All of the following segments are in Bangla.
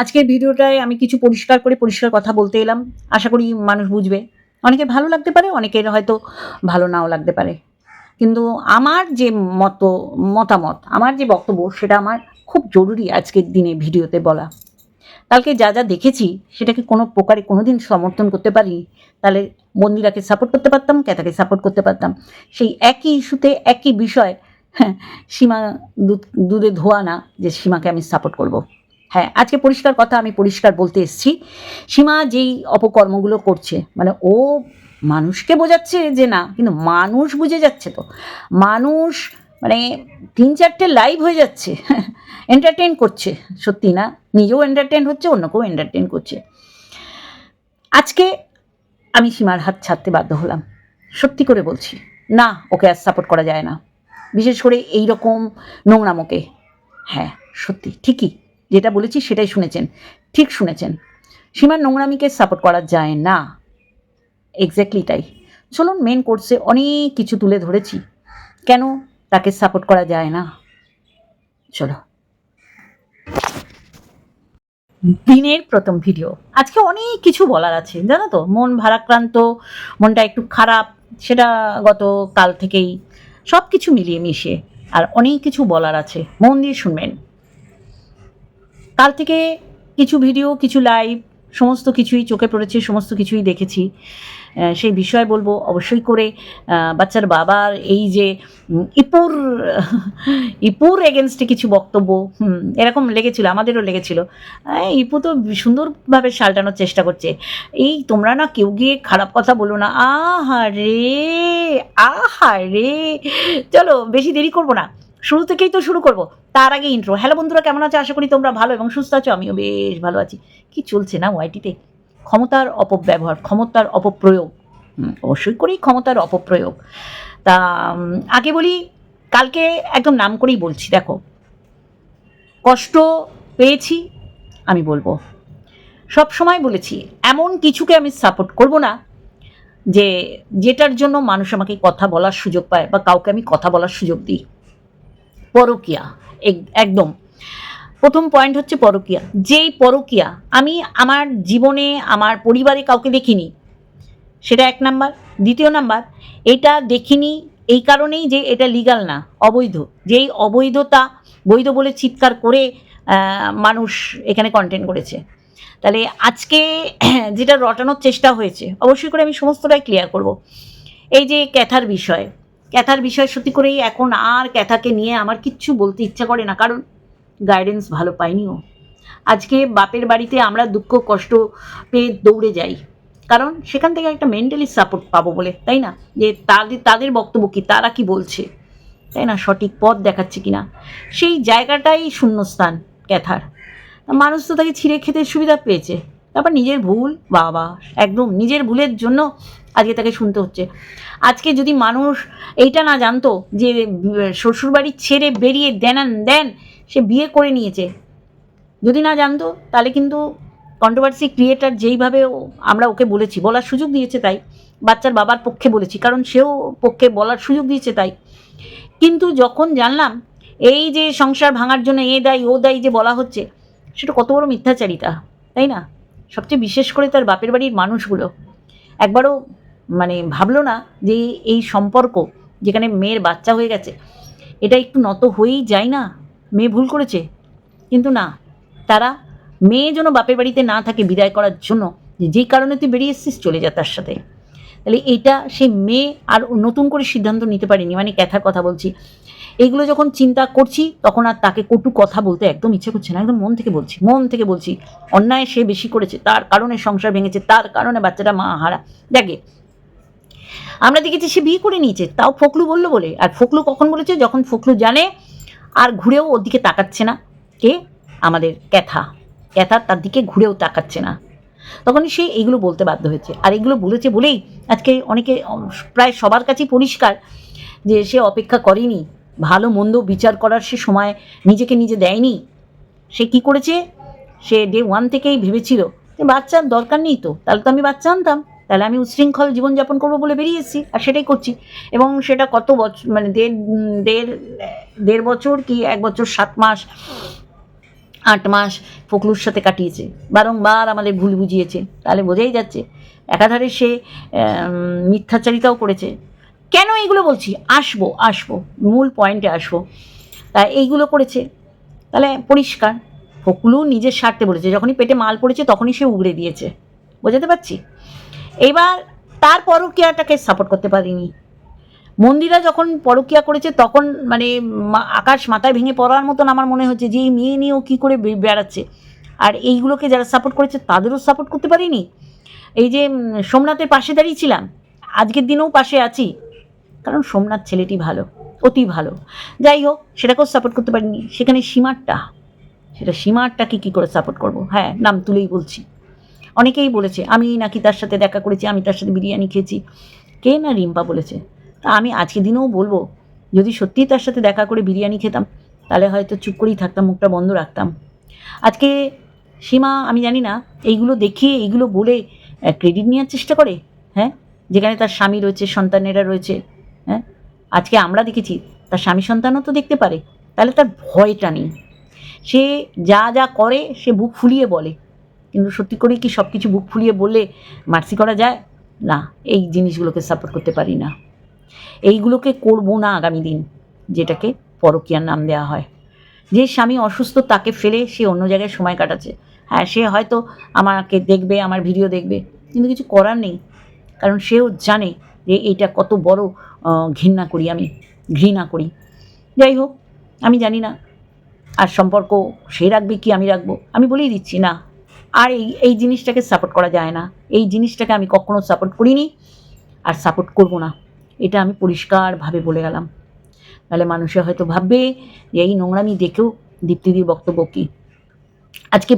আজকের ভিডিওটায় আমি কিছু পরিষ্কার করে পরিষ্কার কথা বলতে এলাম। আশা করি মানুষ বুঝবে। অনেকে ভালো লাগতে পারে, অনেকের হয়তো ভালো নাও লাগতে পারে। কিন্তু আমার যে মত, মতামত, আমার যে বক্তব্য, সেটা আমার খুব জরুরি আজকের দিনে ভিডিওতে বলা। কালকে যা যা দেখেছি, সেটাকে কোনো প্রকারে কোনো দিন সমর্থন করতে পারি তাহলে মন্দিরাকে সাপোর্ট করতে পারতাম ক্যাথাকে সাপোর্ট করতে পারতাম। সেই একই ইস্যুতে একই বিষয় হ্যাঁ সীমা দুধে ধোয়া না, যে সীমাকে আমি সাপোর্ট করব। হ্যাঁ আজকে পরিষ্কার কথা আমি পরিষ্কার বলতে এসেছি। সীমা যেই অপকর্মগুলো করছে মানে ও মানুষকে বোঝাচ্ছে যে না, কিন্তু মানুষ বুঝে যাচ্ছে তো। মানুষ মানে তিন চারটে লাইভ হয়ে যাচ্ছে এন্টারটেন করছে। সত্যি না? নিজেও এন্টারটেন হচ্ছে, অন্যকেও এন্টারটেন করছে। আজকে আমি সীমার হাত ছাড়তে বাধ্য হলাম। সত্যি করে বলছি, না, ওকে আর সাপোর্ট করা যায় না। বিশেষ করে এই রকম নোংরামোকে। হ্যাঁ সত্যি, ঠিকই। যেটা বলেছি সেটাই শুনেছেন। ঠিক শুনেছেন। সীমার নোংরামিকে সাপোর্ট করা যায় না। এক্স্যাক্টলি তাই। চলুন মেন কোর্সে অনেক কিছু তুলে ধরেছি। কেন তাকে সাপোর্ট করা যায় না? চলো। দিনের প্রথম ভিডিও আজকে অনেক কিছু বলার আছে, জানো তো? মন ভারাক্রান্ত, মনটা একটু খারাপ, সেটা গত কাল থেকেই। সব কিছু মিলিয়ে মিশিয়ে আর অনেক কিছু বলার আছে। মন দিয়ে শুনবেন। কাল থেকে কিছু ভিডিও কিছু লাইভ সমস্ত কিছুই চোখে পড়েছে, সমস্ত কিছুই দেখেছি। সেই বিষয় বলব অবশ্যই করে। বাচ্চার বাবার এই যে ইপুর ইপুর এগেনস্টে কিছু বক্তব্য এরকম লেগেছিল, আমাদেরও লেগেছিল। ইপু তো সুন্দরভাবে সালটানোর চেষ্টা করছে। এই তোমরা না কেউ গিয়ে খারাপ কথা বলো না। আহা রে আহা রে। চলো, বেশি দেরি করব না। শুরু থেকেই তো শুরু করব। তার আগে ইন্ট্রো হ্যালো বন্ধুরা কেমন আছো? আশা করি তোমরা ভালো এবং সুস্থ আছো। আমিও বেশ ভালো আছি। কি চলছে না ওয়াইটিতে? ক্ষমতার অপব্যবহার ক্ষমতার অপপ্রয়োগ। হুম, অবশ্যই করি ক্ষমতার অপপ্রয়োগ। তা আগে বলি কালকে একদম নাম করেই বলছি দেখো। কষ্ট পেয়েছি আমি বলব। সব সময় বলেছি এমন কিছুকে আমি সাপোর্ট করব না যে যেটার জন্য মানুষ আমাকে কথা বলার সুযোগ পায় বা কাউকে আমি কথা বলার সুযোগ দিই। পরকিয়া, এক- একদম। প্রথম পয়েন্ট হচ্ছে পরকিয়া। যেই পরকিয়া, আমি আমার জীবনে, আমার পরিবারে কাউকে দেখিনি, সেটা এক নাম্বার। দ্বিতীয় নাম্বার, এটা দেখিনি এই কারণেই যে এটা লিগাল না, অবৈধ। যেই অবৈধতা, বৈধ বলে চিৎকার করে মানুষ এখানে কন্টেন্ট করেছে। তাহলে আজকে যেটা রটানোর চেষ্টা হয়েছে, অবশ্যই করে আমি সমস্তটাই ক্লিয়ার করব। এই যে ক্যাথার বিষয় ক্যাথার বিষয় সত্যি করেই এখন আর ক্যাথাকে নিয়ে আমার কিচ্ছু বলতে ইচ্ছা করে না, কারণ গাইডেন্স ভালো পাইনি ও। আজকে বাপের বাড়িতে আমরা দুঃখ কষ্ট পেয়ে দৌড়ে যাই, কারণ সেখান থেকে একটা মেন্টালি সাপোর্ট পাবো বলে, তাই না? যে তাদের তাদের বক্তব্য কী, তারা কি বলছে, তাই না? সঠিক পথ দেখাচ্ছে কি না সেই জায়গাটাই শূন্যস্থান ক্যাথার। মানুষ তো তাকে ছিঁড়ে খেতে সুবিধা পেয়েছে। তারপর নিজের ভুল, বাবা, একদম নিজের ভুলের জন্য আজকে তাকে শুনতে হচ্ছে। আজকে যদি মানুষ এইটা না জানতো যে শ্বশুরবাড়ি ছেড়ে বেরিয়ে দেনান দেন সে বিয়ে করে নিয়েছে, যদি না জানতো তাহলে কিন্তু কন্ট্রোভার্সি ক্রিয়েটার যেইভাবে আমরা ওকে বলেছি, বলার সুযোগ দিয়েছে তাই, বাচ্চার বাবার পক্ষে বলেছি, কারণ সেও পক্ষে বলার সুযোগ দিয়েছে তাই। কিন্তু যখন জানলাম, এই যে সংসার ভাঙার জন্য এ দায়ী, ও দায়ী যে বলা হচ্ছে, সেটা কত বড় মিথ্যাচারিতা, তাই না? সবচেয়ে বিশেষ করে তার বাপের বাড়ির মানুষগুলো। একবারও মানে ভাবলো না যে এই সম্পর্ক যেখানে মেয়ের বাচ্চা হয়ে গেছে, এটা একটু নত হয়েই যায় না? মেয়ে ভুল করেছে? কিন্তু না, তারা মেয়ে যেন বাপের বাড়িতে না থাকে বিদায় করার জন্য, যে যেই কারণে তুই বেরিয়ে এসছিস, চলে যা তার সাথে। তাহলে এইটা সে মেয়ে আর নতুন করে সিদ্ধান্ত নিতে পারেনি। মানে ক্যাথার কথা বলছি এইগুলো যখন চিন্তা করছি, তখন আর তাকে কটু কথা বলতে একদম ইচ্ছে করছে না, একদম মন থেকে বলছি, মন থেকে বলছি, অন্যায় সে বেশি করেছে, তার কারণে সংসার ভেঙেছে, তার কারণে বাচ্চাটা মা হারা। দেখে, আমরা দেখেছি সে বিয়ে করে নিয়েছে, তাও ফকলু বলল বলে, আর ফকলু কখন বলেছে? যখন ফকলু জানে, আর ঘুরেও ওর দিকে তাকাচ্ছে না, কে? আমাদের ক্যাথা। ক্যাথা তার দিকে ঘুরেও তাকাচ্ছে না। তখনই সে এগুলো বলতে বাধ্য হয়েছে, আর এগুলো বলেছে বলেই আজকে অনেকে, প্রায় সবার কাছেই পরিষ্কার যে সে অপেক্ষা করেনি ভালো মন্দ বিচার করার সে সময় নিজেকে নিজে দেয়নি? সে কি করেছে? সে ডে ওয়ান থেকেই ভেবেছিল বাচ্চার দরকার নেই তো, তাহলে তো আমি বাচ্চা আনতাম, তাহলে আমি উচ্ছৃঙ্খল জীবনযাপন করব বলে বেরিয়ে এসেছি, আর সেটাই করছি। এবং সেটা কত বছর মানে দেড় দেড় দেড় বছর কি এক বছর সাত মাস, আট মাস ফকলুর সাথে কাটিয়েছে, বারংবার আমাদের ভুল বুঝিয়েছে, তাহলে বোঝাই যাচ্ছে। একাধারে সে মিথ্যাচারিতাও করেছে। কেন এইগুলো বলছি? আসব আসব, মূল পয়েন্টে আসব। তা এইগুলো করেছে। তাহলে পরিষ্কার। ফকলু নিজের স্বার্থে বলেছে। যখনই পেটে মাল পড়েছে তখনই সে উগড়ে দিয়েছে। বোঝাতে পারছি? এবার তার পরকীয়াটাকে সাপোর্ট করতে পারিনি। মন্দিরা যখন পরকিয়া করেছে তখন মানে আকাশ মাথায় ভেঙে পড়ার মতন আমার মনে হচ্ছে যে এই মেয়ে নিয়েও কী করে বেড়াচ্ছে। আর এইগুলোকে যারা সাপোর্ট করেছে তাদেরও সাপোর্ট করতে পারিনি? এই যে সোমনাথের পাশে দাঁড়িয়েছিলাম আজকের দিনেও পাশে আছি। কারণ সোমনাথ ছেলেটি ভালো, অতি ভালো। যাই হোক, সেটাকেও সাপোর্ট করতে পারিনি। সেখানে সীমারটা, সেটা সীমারটাকে কী করে সাপোর্ট করব? হ্যাঁ নাম তুলেই বলছি। অনেকেই বলেছে, আমি নাকি তার সাথে দেখা করেছি, আমি তার সাথে বিরিয়ানি খেয়েছি। কে না রিম্পা বলেছে? তা আমি আজকে দিনেও বলব, যদি সত্যিই তার সাথে দেখা করে বিরিয়ানি খেতাম, তাহলে হয়তো চুপ করেই থাকতাম, মুখটা বন্ধ রাখতাম। আজকে সীমা, আমি জানি না, এইগুলো দেখিয়ে, এইগুলো বলে ক্রেডিট নেওয়ার চেষ্টা করে হ্যাঁ? যেখানে তার স্বামী রয়েছে, সন্তানেরা রয়েছে হ্যাঁ? আজকে আমরা দেখেছি, তার স্বামী সন্তানও তো দেখতে পারে, তাহলে তার ভয়টা নেই। সে যা যা করে, সে বুক ফুলিয়ে বলে। কিন্তু সত্যি করেই কি সব কিছু বুক ফুলিয়ে বলে মার্সি করা যায়? না, এই জিনিসগুলোকে সাপোর্ট করতে পারি না। এইগুলোকে করব না আগামী দিন, যেটাকে পরকীয়ার নাম দেওয়া হয়। যে স্বামী অসুস্থ, তাকে ফেলে সে অন্য জায়গায় সময় কাটাচ্ছে। হ্যাঁ সে হয়তো আমাকে দেখবে, আমার ভিডিও দেখবে, কিন্তু কিছু করার নেই। কারণ সেও জানে যে এইটা কত বড় ঘৃণা করি আমি, ঘৃণা করি। যাই হোক, আমি জানি না আর সম্পর্ক সে রাখবে কি আমি রাখব। আমি বলেই দিচ্ছি, না, আর এই এই জিনিসটাকে সাপোর্ট করা যায় না। এই জিনিসটাকে আমি কখনো সাপোর্ট করিনি আর সাপোর্ট করব না। এটা আমি পরিষ্কারভাবে বলে গেলাম। তাহলে মানুষে হয়তো ভাববে যে এই নোংরামি দেখেও দীপ্তিদির বক্তব্য কী? আজকে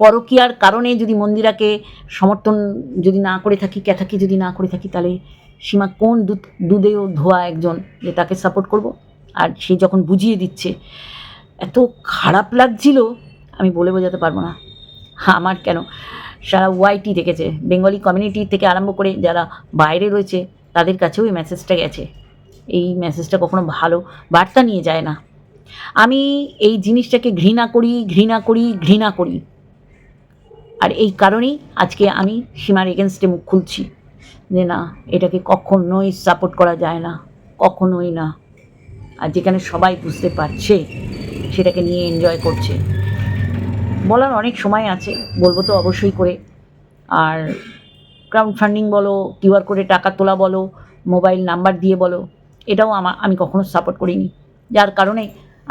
পরকীয়ার কারণে যদি মন্দিরাকে সমর্থন যদি না করে থাকি, ক্যাথাকি যদি না করে থাকি, তাহলে সীমা কোন দুধ দুধেও ধোয়া একজন যে তাকে সাপোর্ট করব? আর সে যখন বুঝিয়ে দিচ্ছে, এত খারাপ লাগছিল, আমি বলে বোঝাতে পারব না। আমার কেন? সারা ওয়াইটি দেখেছে বেঙ্গলি কমিউনিটি থেকে আরম্ভ করে যারা বাইরে রয়েছে, তাদের কাছেও এই মেসেজটা গেছে। এই মেসেজটা কখনো ভালো বার্তা নিয়ে যায় না। আমি এই জিনিসটাকে ঘৃণা করি ঘৃণা করি ঘৃণা করি। আর এই কারণেই আজকে আমি সীমার এগেনস্টে মুখ খুলছি। যে না এটাকে কখনোই সাপোর্ট করা যায় না, কখনোই না। আর যেখানে সবাই বুঝতে পারছে, সেটাকে নিয়ে এনজয় করছে। বলার অনেক সময় আছে, বলব তো অবশ্যই করে। আর ক্রাউড ফান্ডিং বলো কিউআর করে টাকা তোলা বলো মোবাইল নাম্বার দিয়ে বলো, এটাও আমার আমি কখনো সাপোর্ট করিনি। যার কারণে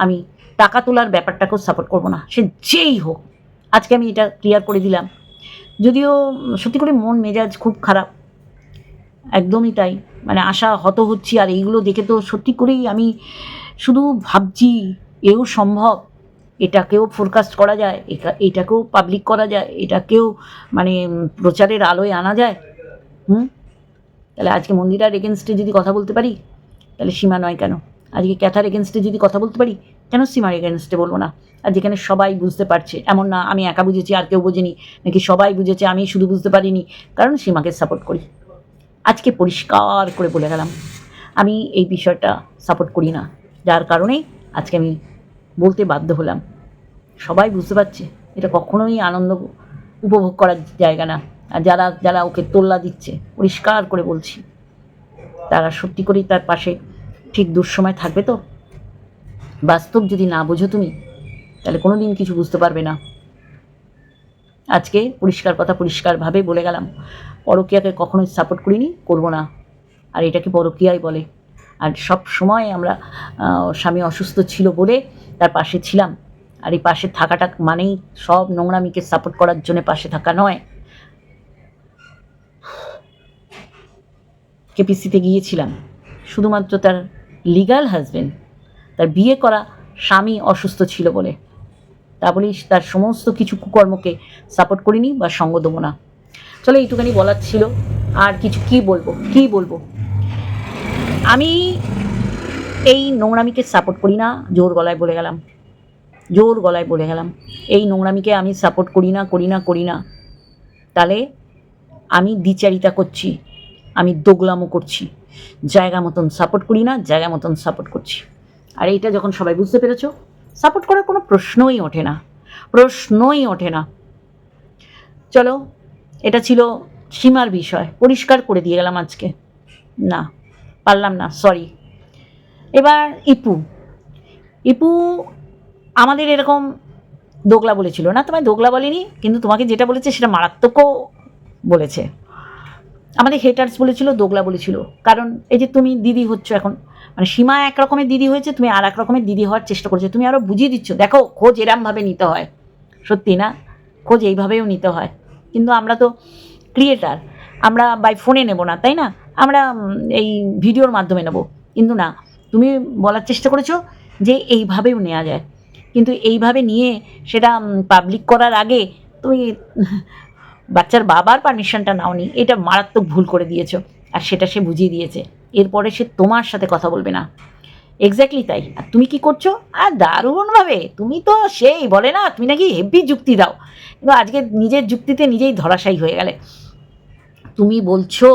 আমি টাকা তোলার ব্যাপারটাকেও সাপোর্ট করব না, সে যেই হোক। আজকে আমি এটা ক্লিয়ার করে দিলাম। যদিও সত্যি করে মন মেজাজ খুব খারাপ একদমই তাই। মানে আশা হত হচ্ছি, আর এইগুলো দেখে তো সত্যি করেই আমি শুধু ভাবছি, এও সম্ভব? এটাকেও ফোরকাস্ট করা যায়? এটাকেও পাবলিক করা যায়? এটাকেও মানে প্রচারের আলোয় আনা যায়? হুম? তাহলে আজকে মন্দিরার এগেনস্টে যদি কথা বলতে পারি, তাহলে সীমা নয় কেন? আজকে ক্যাথার এগেনস্টে যদি কথা বলতে পারি, কেন সীমার এগেনস্টে বলব না? আর যেখানে সবাই বুঝতে পারছে, এমন না আমি একা বুঝেছি, আর কেউ বোঝেনি, নাকি সবাই বুঝেছে, আমি শুধু বুঝতে পারিনি, কারণ সীমাকে সাপোর্ট করি। আজকে পরিষ্কার করে বলে গেলাম। আমি এই বিষয়টা সাপোর্ট করি না। যার কারণে আজকে আমি বলতে বাধ্য হলাম। সবাই বুঝতে পারছে, এটা কখনোই আনন্দ উপভোগ করার জায়গা না। আর যারা যারা ওকে তোল্লা দিচ্ছে, পরিষ্কার করে বলছি, তারা সত্যি করেই তার পাশে ঠিক দুঃসময় থাকবে তো? বাস্তব যদি না বোঝো তুমি, তাহলে কোনো দিন কিছু বুঝতে পারবে না। আজকে পরিষ্কার কথা পরিষ্কারভাবে বলে গেলাম। পরকীয়াকে কখনোই সাপোর্ট করিনি, করব না। আর এটাকে পরকীয়াই বলে। আর সব সময় আমরা স্বামী অসুস্থ ছিল বলে তার পাশে ছিলাম। আর এই পাশে থাকাটা মানেই সব নোংরামিকে সাপোর্ট করার জন্য পাশে থাকা নয়। কেপিসিতে গিয়েছিলাম। শুধুমাত্র তার লিগাল হাজবেন্ড তার বিয়ে করা স্বামী অসুস্থ ছিল বলে। তা বলেই তার সমস্ত কিছু কুকর্মকে সাপোর্ট করিনি বা সঙ্গ দেবো না। চলো এইটুখানি বলার ছিল। আর কিছু কি বলব? কি বলব? আমি এই নোংরামিকে সাপোর্ট করি না, জোর গলায় বলে গেলাম। জোর গলায় বলে গেলাম। এই নোংরামিকে আমি সাপোর্ট করি না করি না করি না। তাহলে আমি দ্বিচারিতা করছি, আমি দোগলামো করছি। জায়গা মতন সাপোর্ট করি না, জায়গা মতন সাপোর্ট করছি। আর এইটা যখন সবাই বুঝতে পেরেছ সাপোর্ট করার কোনো প্রশ্নই ওঠে না। প্রশ্নই ওঠে না। চলো এটা ছিল সীমার বিষয়। পরিষ্কার করে দিয়ে গেলাম আজকে। না, পারলাম না সরি এবার ইপু। ইপু আমাদের এরকম দোগলা বলেছিল। না, তোমায় দোগলা বলেনি, কিন্তু তোমাকে যেটা বলেছে সেটা মারাত্মকও বলেছে। আমাদের হেটার্স বলেছিল, দোগলা বলেছিল। কারণ এই যে তুমি দিদি হচ্ছ এখন মানে সীমা এক রকমের দিদি হয়েছে, তুমি আর এক রকমের দিদি হওয়ার চেষ্টা করছ। তুমি আরও বুঝিয়ে দিচ্ছ, দেখো, খোঁজ এরমভাবে নিতে হয়। সত্যি না? খোঁজ এইভাবেও নিতে হয়। কিন্তু আমরা তো ক্রিয়েটার আমরা বাই ফোনে নেব না, তাই না? আমরা এই ভিডিওর মাধ্যমে নেব। কিন্তু না, তুমি বলার চেষ্টা করেছ যে এইভাবেও নেওয়া যায়। কিন্তু এইভাবে নিয়ে সেটা পাবলিক করার আগে তুমি বাচ্চার বাবার পারমিশনটা নাওনি, এটা মারাত্মক ভুল করে দিয়েছ। আর সেটা সে বুঝিয়ে দিয়েছে। এরপরে সে তোমার সাথে কথা বলবে না। এক্স্যাক্টলি তাই। আর তুমি কি করছ? আর দারুণভাবে তুমি তো সেই, বলে না, তুমি নাকি হেভি যুক্তি দাও। কিন্তু আজকে নিজের যুক্তিতে নিজেই ধরাশায়ী হয়ে গেলে। তুমি বলছো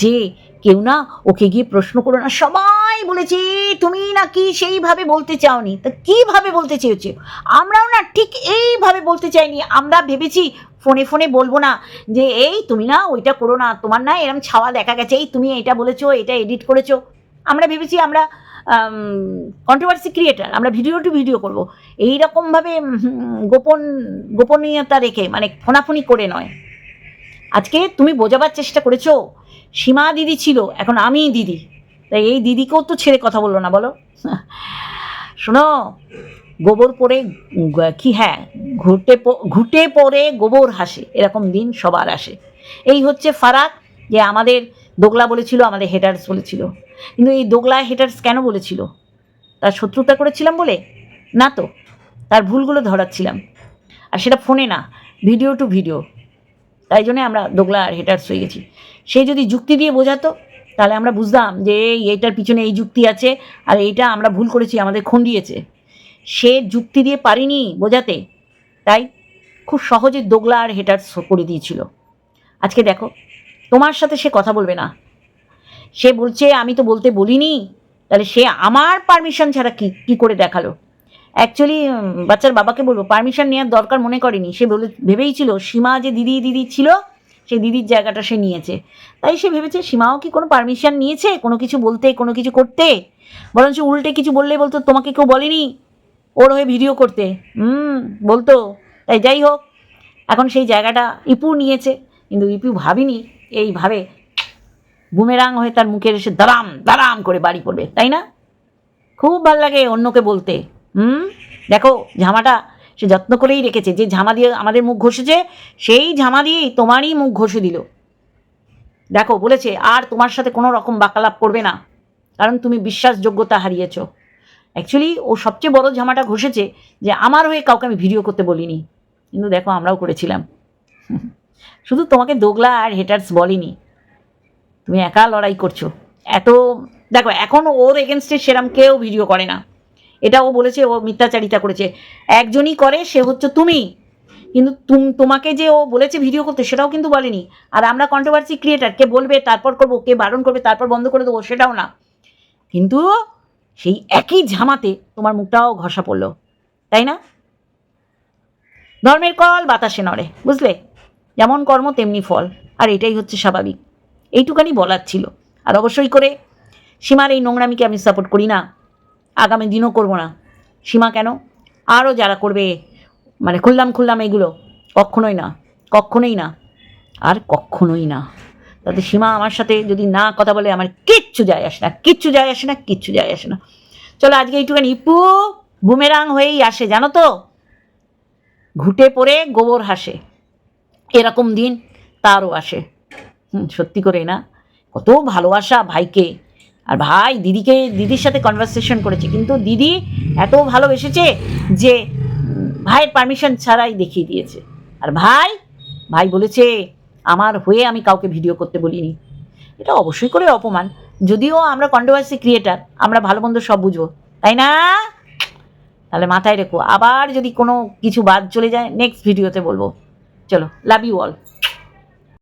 যে, কেউ না ওকে গিয়ে প্রশ্ন করো না, সবাই বলেছে, তুমি নাকি সেইভাবে বলতে চাওনি? তা কীভাবে বলতে চেয়েছো? আমরাও না ঠিক এইভাবে বলতে চাইনি। আমরা ভেবেছি, ফোনে ফোনে বলব না যে, এই তুমি না ওইটা করো না, তোমার না এরম ছাওয়া দেখা গেছে, এই তুমি এটা বলেছ, এটা এডিট করেছ। আমরা ভেবেছি, আমরা কন্ট্রোভার্সি ক্রিয়েটার আমরা ভিডিও টু ভিডিও করব। এইরকমভাবে গোপন, গোপনীয়তা রেখে মানে ফোনাফোনি করে নয়। আজকে তুমি বোঝাবার চেষ্টা করেছ, সীমা দিদি ছিল, এখন আমি দিদি। তাই এই দিদিকেও তো ছেড়ে কথা বলল না, বলো। শোনো, গোবর পরে কি হ্যাঁ ঘুটে ঘুটে পড়ে গোবর হাসে, এরকম দিন সবার আসে। এই হচ্ছে ফারাক, যে আমাদের দোগলা বলেছিল, আমাদের হেটার্স বলেছিল। কিন্তু এই দোগলা হেটার্স কেন বলেছিল? তার শত্রুতা করেছিলাম বলে? না তো, তার ভুলগুলো ধরাচ্ছিলাম। আর সেটা ফোনে না ভিডিও টু ভিডিও তাই জন্যে আমরা দোগলা আর হেটার্স হয়ে গেছি। সে যদি যুক্তি দিয়ে বোঝাতো, তাহলে আমরা বুঝতাম যে এই এইটার পিছনে এই যুক্তি আছে, আর এইটা আমরা ভুল করেছি, আমাদের খন্ডিয়েছে সে যুক্তি দিয়ে পারিনি বোঝাতে, তাই খুব সহজে দোগলা আর হেটার্স করে দিয়েছিল। আজকে দেখো তোমার সাথে সে কথা বলবে না। সে বলছে, আমি তো বলতে বলিনি। তাহলে সে আমার পারমিশন ছাড়া কি কি করে দেখাল? অ্যাকচুয়ালি বাচ্চার বাবাকে বলব পারমিশন নেওয়ার দরকার মনে করেনি। সে বলে ভেবেই ছিল সীমা যে দিদি দিদি ছিল সেই দিদির জায়গাটা সে নিয়েছে। তাই সে ভেবেছে, সীমাও কি কোনো পারমিশন নিয়েছে? কোনো কিছু বলতে, কোনো কিছু করতে? বরঞ্চ উল্টে কিছু বললে বলতো, তোমাকে কেউ বলেনি ওর হয়ে ভিডিও করতে? হুম, বলতো। তাই যাই হোক, এখন সেই জায়গাটা ইপু নিয়েছে। কিন্তু ইপু ভাবিনি এইভাবে বুমেরাং হয়ে তার মুখের এসে দারাম দারাম করে বাড়ি পড়বে, তাই না? খুব ভালো লাগে অন্যকে বলতে, হুম? দেখো, ঝামাটা সে যত্ন করেই রেখেছে, যে ঝামা দিয়ে আমাদের মুখ ঘষেছে, সেই ঝামা দিয়েই তোমারই মুখ ঘষে দিল। দেখো, বলেছে, আর তোমার সাথে কোনো রকম বাকালাপ করবে না, কারণ তুমি বিশ্বাসযোগ্যতা হারিয়েছ। অ্যাকচুয়ালি, ও সবচেয়ে বড় ঝামাটা ঘষেছে যে আমার হয়ে কাউকে আমি ভিডিও করতে বলিনি। কিন্তু দেখো, আমরাও করেছিলাম। শুধু তোমাকে দোগলা আর হেটার্স বলিনি। তুমি একা লড়াই করছ। এত, দেখো, এখন ওর এগেনস্টে সেরাম কেউ ভিডিও করে না। এটা ও বলেছে, ও মিথ্যাচারিতা করেছে। একজনই করে, সে হচ্ছে তুমি। কিন্তু তুম, তোমাকে যে ও বলেছে ভিডিও করতে, সেটাও কিন্তু বলেনি। আর আমরা কন্ট্রোভার্সি ক্রিয়েটার কে বলবে, তারপর করব, কে বারণ করবে, তারপর বন্ধ করে দেবো, সেটাও না। কিন্তু সেই একই ঝামাতে তোমার মুখটাও ঘষা পড়ল। তাই না? ধর্মের কল বাতাসে নড়ে, বুঝলে? যেমন কর্ম, তেমনি ফল। আর এটাই হচ্ছে স্বাভাবিক। এইটুকানি বলার ছিল। আর অবশ্যই করে, সীমার এই নোংরামিকে আমি সাপোর্ট করি না। আগামী দিনও করব না। সীমা কেন? আরও যারা করবে মানে খুললাম খুললাম এগুলো, কখনোই না কখনোই না, আর কখনোই না। তাতে সীমা আমার সাথে যদি না কথা বলে, আমার কিচ্ছু যায় আসে না, কিচ্ছু যায় আসে না, কিচ্ছু যায় আসে না। চলো আজকে এইটুখানি ইপু বুমেরাং হয়েই আসে, জানো তো? ঘুটে পড়ে গোবর হাসে। এরকম দিন তারও আসে। সত্যি করে না। কত ভালোবাসা ভাইকে। আর ভাই দিদিকে, দিদির সাথে কনভারসেশন করেছে। কিন্তু দিদি এত ভালোবেসেছে যে ভাইয়ের পারমিশন ছাড়াই দেখিয়ে দিয়েছে। আর ভাই ভাই বলেছে, আমার হয়ে আমি কাউকে ভিডিও করতে বলিনি। এটা অবশ্যই করে অপমান। যদিও আমরা কন্ট্রোভার্সি ক্রিয়েটার আমরা ভালো মন্দ সব বুঝব। তাই না? তাহলে মাথায় রেখো। আবার যদি কোনো কিছু বাদ চলে যায় নেক্সট ভিডিওতে বলব। চলো লাভ ইউ অল